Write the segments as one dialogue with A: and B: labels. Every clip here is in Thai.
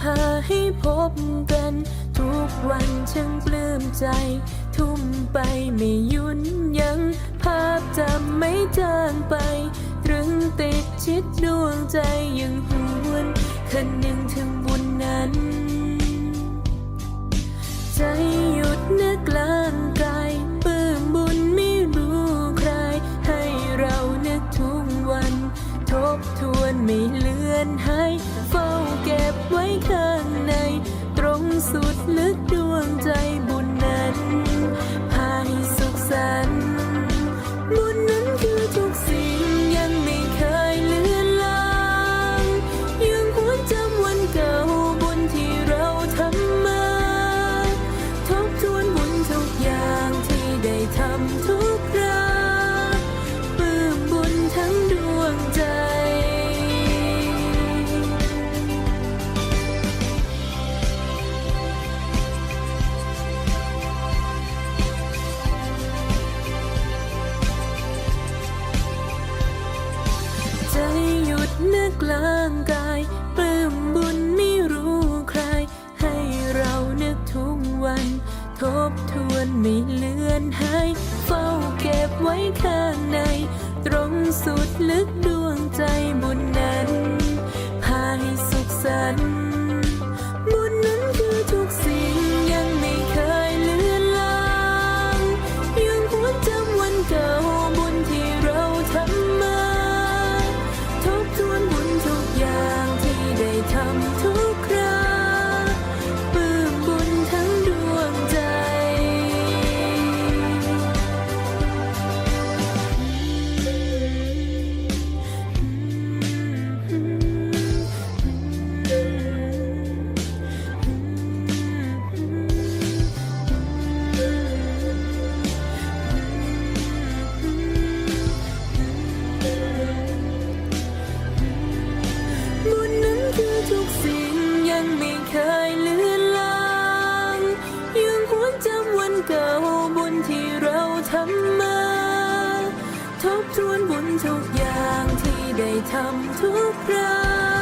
A: พาให้พบกัน ทุกวันช่างปลื้มใจ ทุ่มไปไม่ยุนยัง ภาพจำไม่จางไป ตรึงติดชิดดวงใจยังหวนคันหนึ่งถึงบุญนั้น ทบทวนไม่เลือนหายเฝ้าเก็บไว้ข้างใน ตรงสุดลึกดวงใจบุญนั้นพาให้สุขสันต์ ทวนบุญทุกอย่างที่ได้ทำทุกครา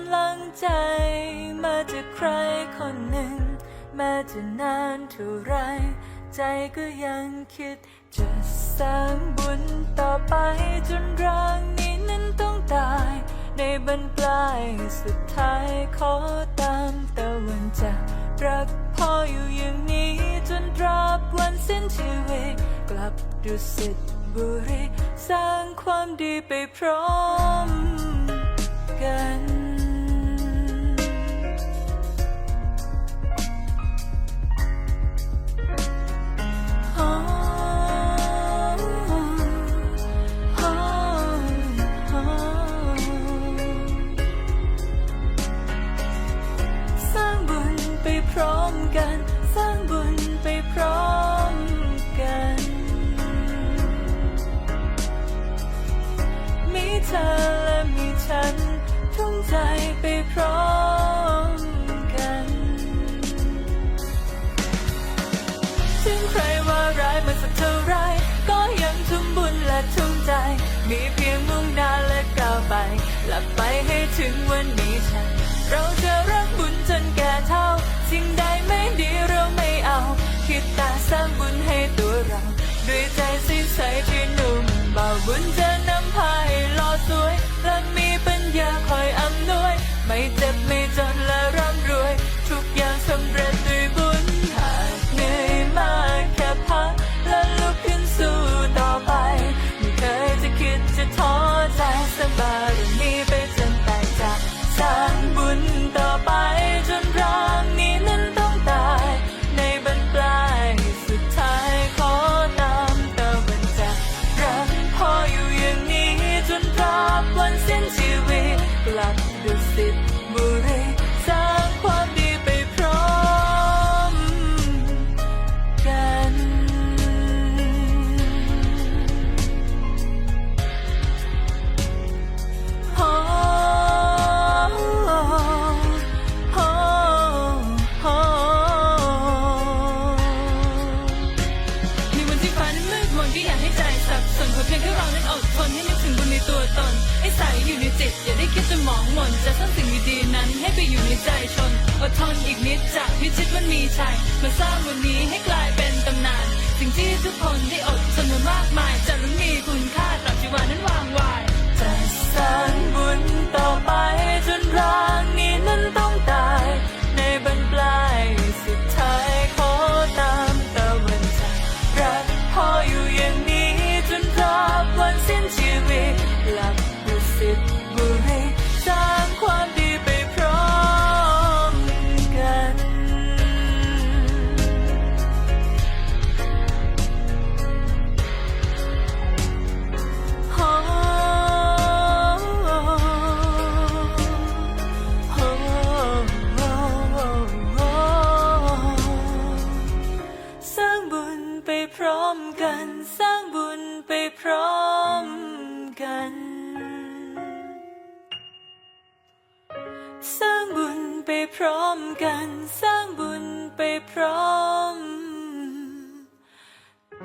A: ำลังใจมาจากใครคนหนึ่ง แม้จะนานเท่าไร ใจก็ยังคิด จะสร้างบุญต่อไปจนร่างนี้นั้นต้องตาย ในบรรปลายสุดท้ายขอตามตะวันจากรักพ่ออยู่อย่างนี้จนตราบวันสิ้นชีวิตกลับดุสิตบุรีสร้างความดีไปพร้อมกั มกัน สร้างบุญไปพร้อมกัน มีเธอและมีฉัน ทุ่มใจไปพร้อมกัน ถึงใครว่าร้ายมาสักเท่าไร ก็ยังทุ่มบุญและทุ่มใจ มีเพียงมุ่งหน้าและก้าวไป หลับไปให้ถึงวันนี้ฉัน เราจะรักบุญจนแก่เท่าสิ่งใด คิดแต่สร้างบุญให้ตัวเรา ด้วยใจสิ้นใสที่หนุ่มเบาบุญจะน อยู่ในใจชนอ
B: ดทนอีกนิดจะพิชิตวันมีชัยมาสร้างวันนี้ให้กลายเป็นตำนาน สิ่งที่ทุกคนได้อดทนมามากมาย จะรู้มีคุณค่าตราบชีวานั้นวางวาย
A: จะสร้างบุญต่อไปจนร่างนี้นั้นต้องตาย ในบรรปลายสุดท้ายขอตามตะวันจากรักพออยู่อย่างนี้จนตราบวันสิ้นชีวิตหลับดุสิ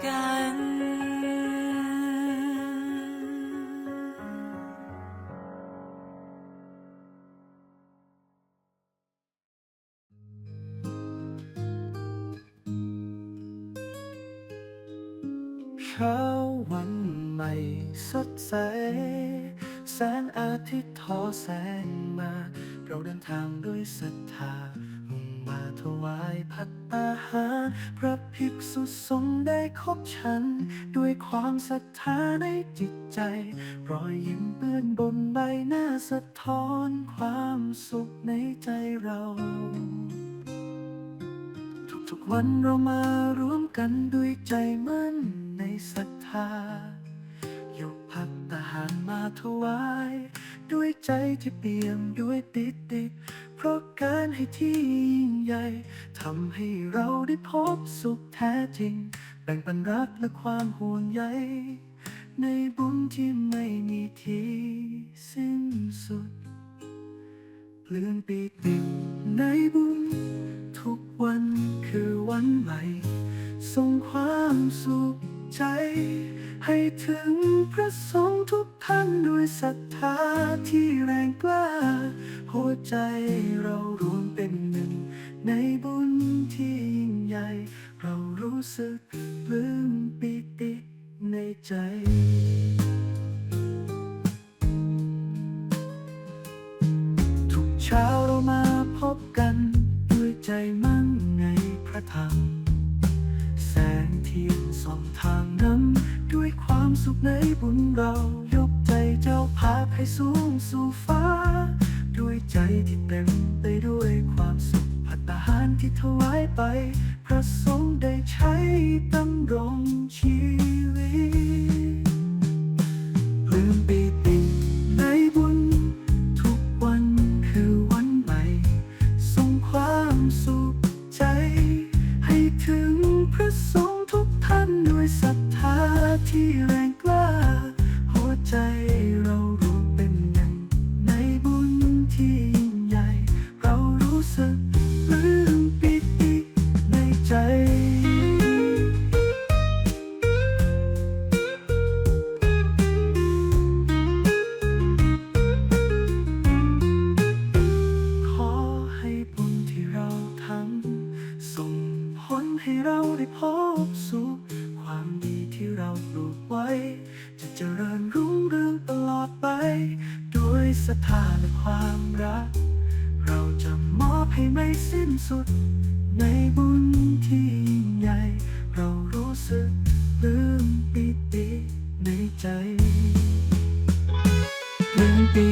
A: กัน
C: เช้าวันใหม่สดใส แสงอาทิตย์ทอแสงมา เราเดินทางด้วยศรัทธา มุ่าถวายพัตตาหารพระภิกษุสงฆ์ได้คบฉัน ด้วยความศรัทธาในจิตใจ รอยยิ้มเปื้อนบนใบหน้าสะท้อนความสุขในใจเราทุกๆวันเรามารวมกันด้วยใจมั่นในศรัทธายกพัตตาหารมาถวาย ด้วยใจที่เปี่ยมด้วยปิติ เพราะการให้ที่ยิ่งใหญ่ทำให้เราได้พบสุขแท้จริง แบ่งปันรักและความห่วงใยในบุญที่ไม่มี บุญที่ยิ่งใหญ่ เรารู้สึกปลื้มปิติในใจทุกเช้าเรามาพบกันด้วยใจมั่นในพระธรรม แสงเทียนส่องทางนำด้วยความสุขในบุญเรายกใจเจ้าพาให้สูงสู่ฟ้า ด้วยใจที่เต็มไปด้วยความสุข พัตตาหารที่ถวายไป พระสงฆ์ได้ใช้ดำรงชีวิตลืมปีติ ให้ไม่สิ้นสุด ในบุญที่ยิ่งใหญ่ เรารู้สึกลืมปิติในใจลืมปิ